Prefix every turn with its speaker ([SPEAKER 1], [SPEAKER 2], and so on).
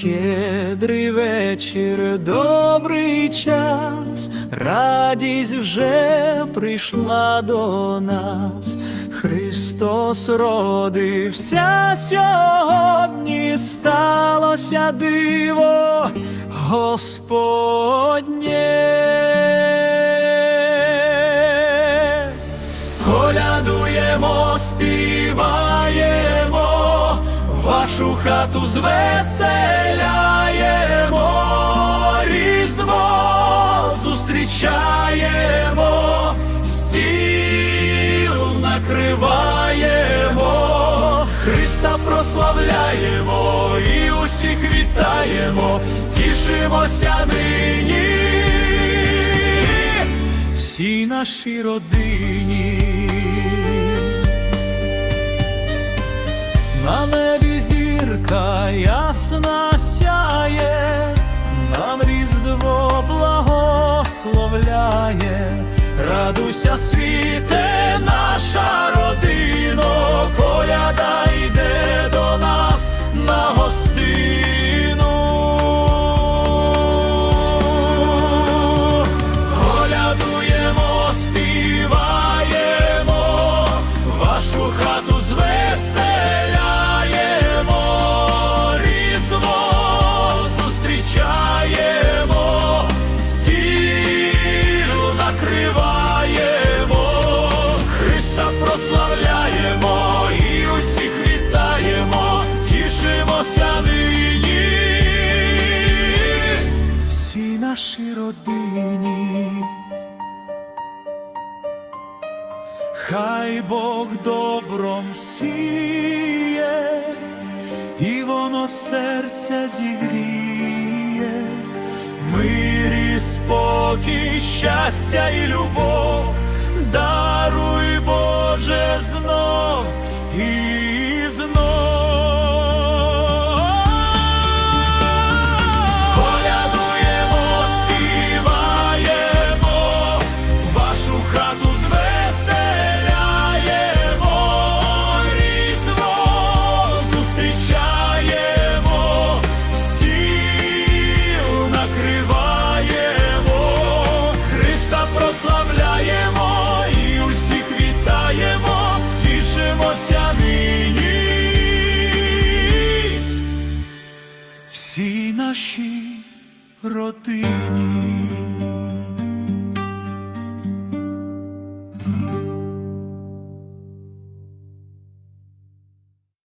[SPEAKER 1] Щедрий вечір, добрий час, радість вже прийшла до нас. Христос родився сьогодні, сталося диво Господнє. Колядуємо, співаємо, вашу хату звеселяємо, різдво зустрічаємо, стіл накриваємо, Христа прославляємо і усіх вітаємо, тішимося нині всій нашій родині. Зірка ясна сяє, нам різдво благословляє, радуйся, світе, наша родино, стіл накриваємо, Христа прославляємо і усіх вітаємо, тішимося нині. Всій нашій родині. Хай Бог добром сіє, і воно серце зігріє, спокій, щастя і любов, даруй Боже знов нашій родині.